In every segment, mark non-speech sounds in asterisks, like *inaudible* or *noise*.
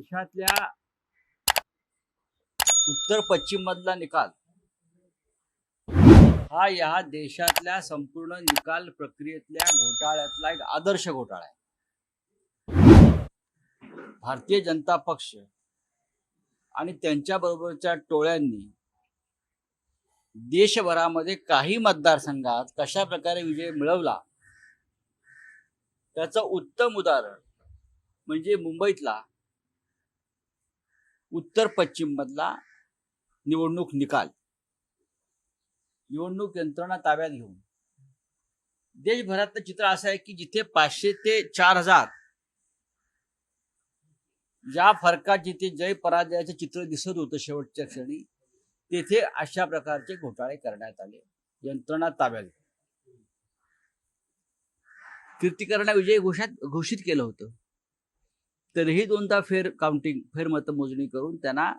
देशातल्या उत्तर पश्चिम मधला निकाल. हा या देशातल्या संपूर्ण निकाल प्रक्रियेतल्या घोटाळ्यातला एक आदर्श घोटाळा आहे. भारतीय जनता पक्ष आणि त्यांच्या बरोबरच्या टोळ्यांनी देशभरामध्ये काही मतदारसंघात कशा प्रकारे विजय मिळवला त्याचं उत्तम उदाहरण म्हणजे मुंबईतला उत्तर पश्चिम मधला निवडणूक निकाल. निवडणूक यंत्रणा ताब्यात घेऊन. देशभरातलं चित्र असं आहे की जिथे पाचशे ते चार हजार ज्या फरकात जिथे जय पराजयाचं चित्र दिसत होतं शेवटच्या क्षणी तेथे अशा प्रकारचे घोटाळे करण्यात आले. यंत्रणा ताब्यात घेऊन. कीर्तिकरणा विजय घोषात घोषित केलं होतं. तरीही दोनदा फेर काउंटिंग फेर मतमोजणी करून त्यांना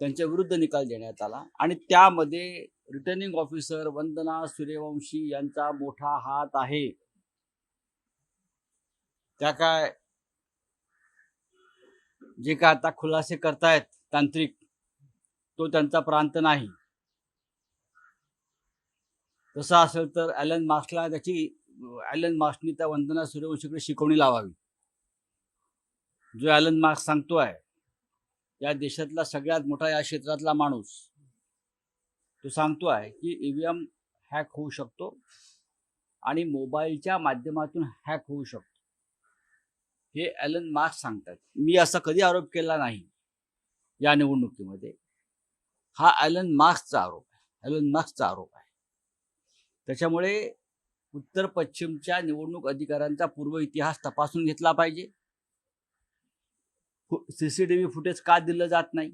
त्यांच्या विरुद्ध निकाल देण्यात आला. आणि त्यामध्ये रिटर्निंग ऑफिसर वंदना सूर्यवंशी यांचा मोठा हात आहे. त्या काय जे काय आता खुलासे करतायत तांत्रिक तो त्यांचा प्रांत नाही. तसं असेल तर ॲलन मास्कला त्याची ॲलन मास्कनी त्या वंदना सूर्यवंशीकडे शिकवणी लावावी. जो ॲलन मार्क्स सांगतोय या देशातला सगळ्यात मोठा या क्षेत्रातला माणूस तो सांगतोय की ईव्हीएम हॅक होऊ शकतो आणि मोबाईलच्या माध्यमातून हॅक होऊ शकतो. हे ॲलन मार्क्स सांगतात. मी असा कधी आरोप केला नाही या निवडणुकीमध्ये. हा ॲलन मार्क्सचा आरोप आहे. ॲलन मार्क्सचा आरोप आहे. त्याच्यामुळे उत्तर पश्चिमच्या निवडणूक अधिकाऱ्यांचा पूर्व इतिहास तपासून घेतला पाहिजे. सीसीटीव्ही फुटेज का दिलं जात नाही?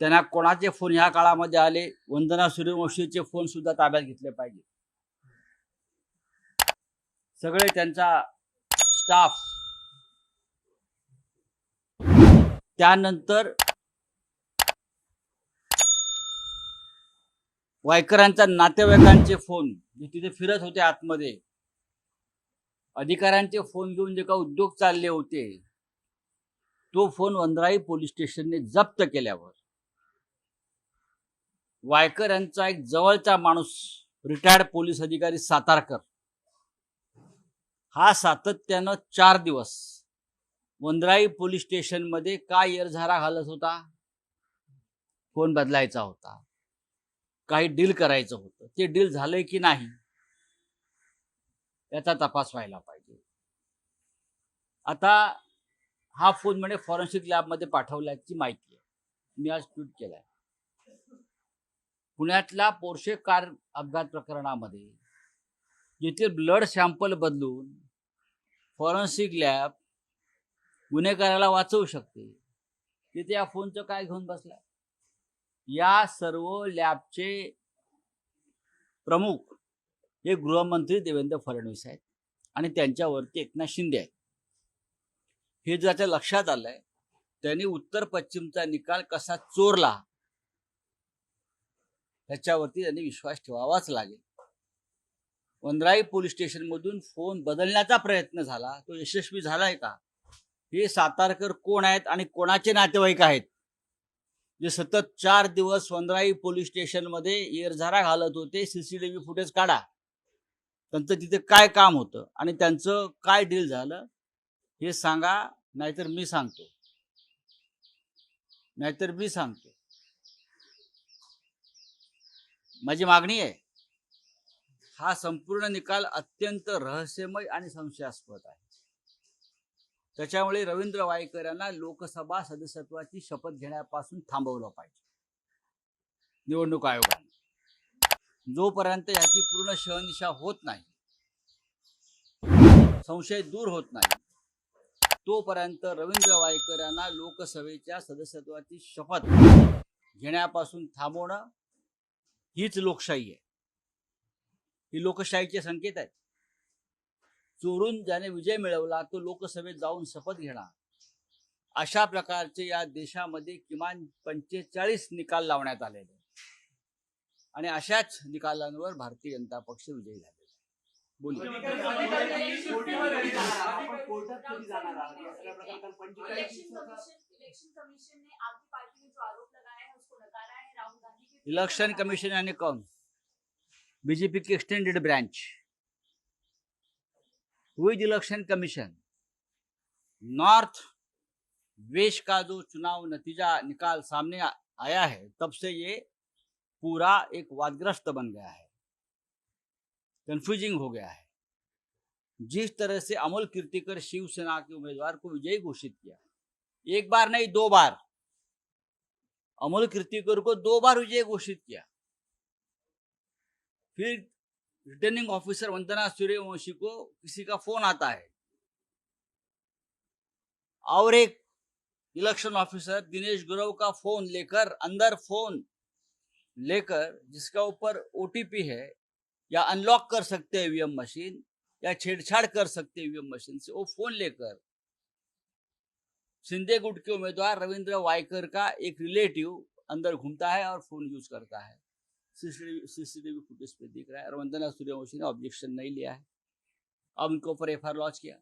त्यांना कोणाचे फोन ह्या काळामध्ये आले? वंदना सूर्यवंशीचे फोन सुद्धा ताब्यात घेतले पाहिजे. सगळे त्यांचा स्टाफ त्यानंतर वायकरांच्या नातेवाईकांचे फोन जे तिथे फिरत होते आतमध्ये अधिकाऱ्यांचे फोन घेऊन जे का उद्योग चालले होते तो फोन वंदराई पोलीस स्टेशनने जप्त केल्यावर वायकर यांचा एक जवळचा माणूस रिटायर्ड पोलीस अधिकारी सातारकर हा सातत्यानं चार दिवस वंदराई पोलीस स्टेशनमध्ये का येरझारा घालत होता? फोन बदलायचा होता. काही डील करायचं होतं. ते डील झालंय की नाही? याचा तपास व्हायला पाहिजे. आता हा फोन म्हणे फॉरेन्सिक लॅबमध्ये पाठवल्याची माहिती आहे. मी आज ट्विट केलाय. पुण्यातल्या पोर्शे कार अपघात प्रकरणामध्ये येथील ब्लड सॅम्पल बदलून फॉरेन्सिक लॅब गुन्हेगाराला वाचवू शकते तिथे या फोनचं काय घेऊन बसलाय? या सर्व लॅबचे प्रमुख हे गृहमंत्री देवेंद्र फडणवीस आहेत आणि त्यांच्यावरती एकनाथ शिंदे आहेत. हे जर लक्षात आलंय त्यांनी उत्तर पश्चिमचा निकाल कसा चोरला ह्याच्यावरती त्यांनी विश्वास ठेवावाच लागेल. वंदराई पोलीस स्टेशन मधून फोन बदलण्याचा प्रयत्न झाला तो यशस्वी झालाय का? हे सातारकर कोण आहेत आणि कोणाचे नातेवाईक आहेत? जे सतत चार दिवस वनराई पोलीस स्टेशनमध्ये एरझारा येरझारा घालत होते सीसीटीव्ही फुटेज काढा. त्यांचं तिथे काय काम होतं आणि त्यांचं काय डील झालं हे सांगा नाहीतर मी सांगतो. नाहीतर मी सांगतो. माझी मागणी आहे हा संपूर्ण निकाल अत्यंत रहस्यमय आणि संशयास्पद आहे. त्याच्यामुळे रवींद्र वायकर यांना लोकसभा सदस्यत्वाची शपथ घेण्यापासून थांबवलं पाहिजे. निवडणूक आयोगाने. जोपर्यंत याची पूर्ण शहनिशा होत नाही संशय दूर होत नाही तोपर्यंत रवींद्र वायकर यांना लोकसभेच्या सदस्यत्वाची शपथ घेण्यापासून थांबवणं हीच लोकशाही आहे. ही लोकशाहीचे संकेत आहेत. चोरून ज्याने विजय मिळवला तो लोकसभेत जाऊन शपथ घेणार. अशा प्रकारचे या देशामध्ये किमान पंचेचाळीस निकाल लावण्यात आलेले आणि अशाच निकालांवर भारतीय जनता पक्ष विजयी बोलिए इलेक्शन कमीशन इलेक्शन कमीशन ने आपकी पार्टी ने जो आरोप लगाया है उसको नकारा है. राहुल गांधी के इलेक्शन कमीशन यानी कौन? बीजेपी की extended branch with election commission north west का जो चुनाव नतीजा निकाल सामने आया है तब से ये पूरा एक वादग्रस्त बन गया है। कंफ्यूजिंग हो गया है। जिस तरह से अमोल कीर्तिकर शिवसेना के उम्मीदवार को विजयी घोषित किया, एक बार नहीं, दो बार। अमोल कीर्तिकर को दो बार विजय घोषित किया। फिर रिटर्निंग ऑफिसर वंदना सूर्यवंशी को किसी का फ़ोन आता है। और एक इलेक्शन ऑफिसर दिनेश गुरव का फ़ोन लेकर, अंदर फ़ोन लेकर जिसका ऊपर ओटीपी है, या अनलॉक कर सकते हैं ईवीएम मशीन या छेड़छाड़ कर सकते हैं ईवीएम मशीन से, वो फ़ोन लेकर। सिंधे गुट के उम्मीदवार रविंद्र वायकर का एक रिलेटिव अंदर घूमता है और फ़ोन यूज़ करता है। सीसीटीवी फुटेज पे दिख रहा है। और सूर्यवंशी ने ऑब्जेक्शन नहीं लिया है। अब उनके ऊपर एफ़ लॉन्च किया।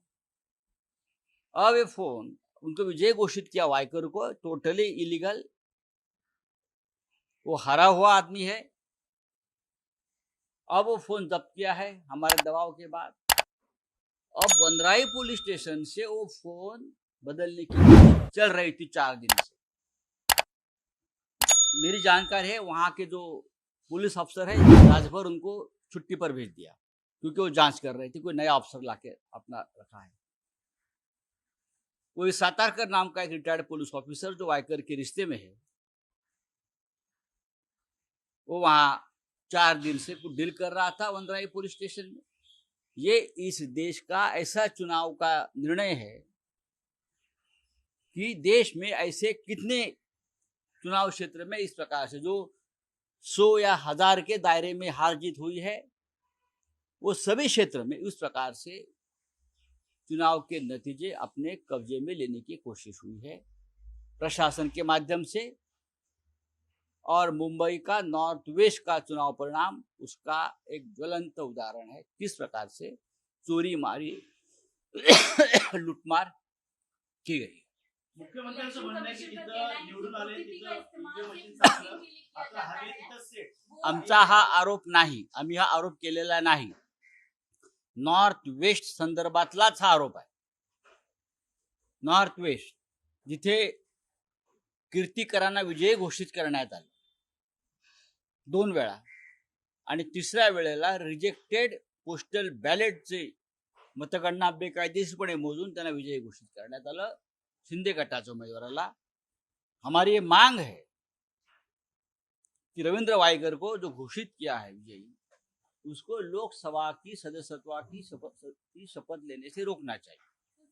अब ये फ़ोन उनको विजय घोषित किया वाइकर को टोटली इलीगल वो हरा हुआ आदमी है। अब वो फ़ोन जब्त किया है हमारे दबाव के बाद। अब वनराई पुलिस स्टेशन से वो फ़ोन बदलने की चल रही थी चार दिन से। मेरी जानकारी है वहाँ के जो पुलिस अफसर है राजभर उनको छुट्टी पर भेज दिया, क्योंकि वो जाँच कर रहे थे, कोई नया अफसर लाके अपना रखा है। कोई सातारकर नाम का एक रिटायर्ड पुलिस ऑफिसर जो वायकर के रिश्ते में है वो वहाँ चार दिन से कुछ डील कर रहा था वंदराई पुलिस स्टेशन में। ये इस देश का ऐसा चुनाव का निर्णय है कि देश में ऐसे कितने चुनाव क्षेत्र में इस प्रकार से जो सौ या हज़ार के दायरे में हार जीत हुई है, वो सभी क्षेत्र में उस प्रकार से चुनाव के नतीजे अपने कब्जे में लेने की कोशिश हुई है। प्रशासन के माध्यम से और मुंबई का नॉर्थ वेस्ट का चुनाव परिणाम उसका एक ज्वलंत उदाहरण है। किस प्रकार से? चोरी मारी *coughs* लुटमार की गई। है है. आमचा हा आरोप नाही. आम्ही हा आरोप केलेला नाही. नॉर्थ वेस्ट संदर्भातलाच हा आरोप आहे. नॉर्थ वेस्ट जिथे कीर्तिकरांना विजयी घोषित करण्यात आले. दोन वेळा. आणि तिसऱ्या वेळेला रिजेक्टेड पोस्टल बॅलेटचे मतगणना बेकायदेशीरपणे मोजून त्यांना विजयी घोषित करण्यात आलं. शिंदे गटाच्या उमेदवाराला हमारी ये मांग है कि रविंद्र वाइगर को जो घोषित किया है विजयी उसको लोकसभा की सदस्यत्व की शपथ की शपथ लेने से रोकना चाहिए। तो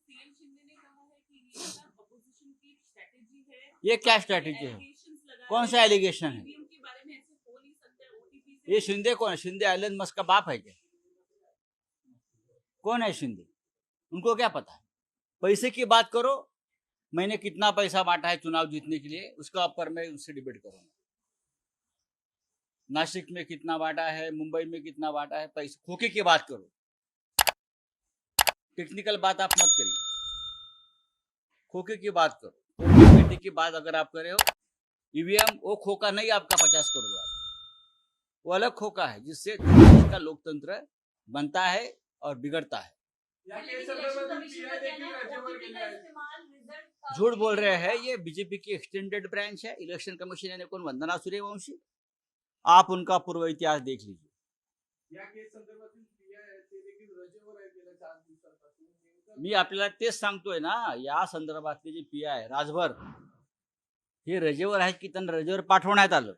है ये है। क्या स्ट्रैटेजी है? कौन सा। एलिगेशन है? ये शिंदे कौन है? शिंदे एलन मस्क का बाप है क्या? कौन है शिंदे? उनको क्या पता है? पैसे की बात करो। मैंने कितना पैसा बांटा है चुनाव जीतने के लिए, उसका ऊपर मैं उससे डिबेट करूँगा। नासिक में कितना बांटा है, मुंबई में कितना बांटा है, पैसे खोखे की बात करो। टेक्निकल बात आप मत करिए। खोखे की बात करो। खोखे की बात अगर आप करे हो ईवीएम वो खोका नहीं आपका पचास करोड़ अलग खोका है जिससे देश का लोकतंत्र बनता है और बिगड़ता है। झूठ बोल रहे हैं। ये बीजेपी की एक्सटेंडेड ब्रांच है इलेक्शन कमीशन यानी कौन? वंदना सूर्यवंशी। आप उनका पूर्व इतिहास देख लीजिए। मी आपल्याला तेच सांगतोय ना या संदर्भातले जे पी आहे राजभर हे रजेवर आहेत की त्यांना रजेवर पाठवण्यात आलं?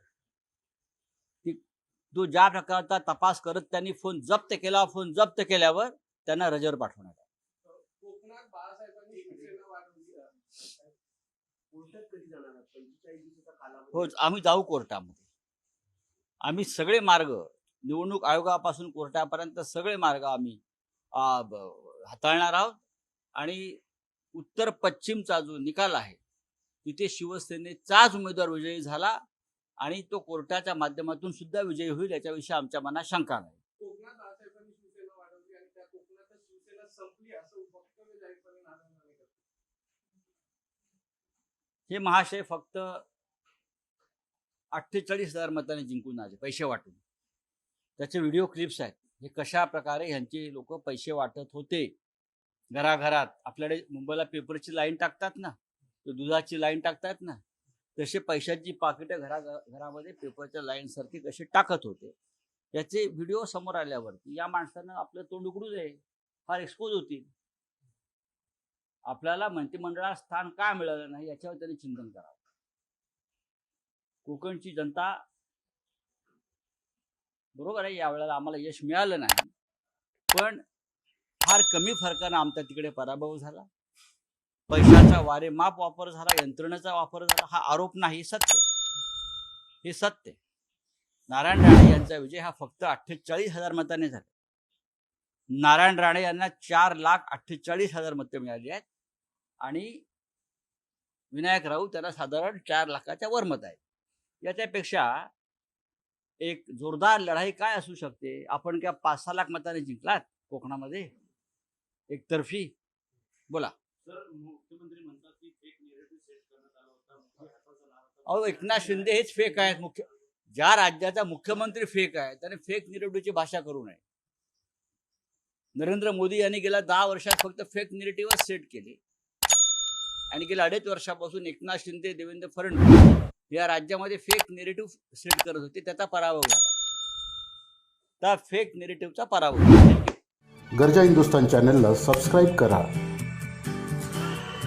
तो ज्या प्रकारचा तपास करत त्यांनी फोन जप्त केला फोन जप्त केल्यावर त्यांना रजेवर पाठवण्यात आलं. कोकणात बाळासाहेबांनी शिवसेना वाढवली आहे. कोर्टात कधी जाणार आहात? 45 दिवसाचा कालावधी. हो आम्ही जाऊ कोर्टामध्ये. आम्ही सगळे मार्ग निवडणूक आयोगापासून कोर्टापर्यंत सगळे मार्ग आम्ही हाताळणार आहोत. आणि उत्तर पश्चिमचा जो निकाल आहे तिथे शिवसेनेचाच उमेदवार विजयी झाला. आणि तो कोर्टाच्या माध्यमातून सुद्धा विजयी होईल याच्याविषयी आमच्या मनात शंका नाही. हे महाशय फक्त अठ्ठेचाळीस हजार मतांनी जिंकून आले पैसे वाटून. त्याचे व्हिडिओ क्लिप्स आहेत. हे कशा प्रकारे ह्यांचे लोक पैसे वाटत होते? घराघरात. आपल्याकडे मुंबईला पेपरची लाईन टाकतात ना? दुधाची लाईन टाकतात ना? तसे पैशांची पाकिटं घरा घरामध्ये पेपरच्या लाईनसारखी कसे टाकत होते. याचे व्हिडिओ समोर आल्यावरती या माणसानं आपलं तोंड उघडू दे फार एक्सपोज होतील. आपल्याला मंत्रिमंडळात स्थान का मिळालं नाही याच्यावर त्यांनी चिंतन करावं. कोकणची जनता बरोबर आहे यावेळेला आम्हाला यश मिळालं नाही. पण फार कमी फरकानं आमचा तिकडे पराभव झाला. पैशाचा वारे माप वापर झाला यंत्रणेचा वापर झाला हा आरोप नाही सत्य. हे सत्य. नारायण राणे यांचा विजय हा फक्त अठ्ठेचाळीस हजार मताने झाला. नारायण राणे यांना चार लाख अठ्ठेचाळीस हजार मते मिळाली आहेत आणि विनायक राऊत त्यांना साधारण चार लाखाच्या वर मत आहे याच्यापेक्षा एक जोरदार लढाई काय असू शकते? आपण क्या पाच सहा लाख मताने जिंकलात कोकणामध्ये? एकतर्फी? बोला. सर मुख्यमंत्री म्हणतात की फेक निगेटिव्ह सेट करण्यात आला होता मुख्य हाताचं नाव होतं. अहो एकनाथ शिंदे हेच फेक आहेत. मुख्य ज्या राज्याचा मुख्यमंत्री फेक आहे त्याने फेक निरेटिव्हची भाषा करू नये. नरेंद्र मोदी यांनी गेल्या दहा वर्षात फक्त फेक निरेटिव्हच सेट केले. आणि गेल्या अडीच वर्षापासून एकनाथ शिंदे देवेंद्र फडणवीस या राज्यामध्ये फेक निरेटिव्ह सेट करत होते. त्याचा पराभव झाला. त्या फेक निरेटिव्हचा पराभव झाला. गरजा हिंदुस्तान चॅनलला सबस्क्राईब करा.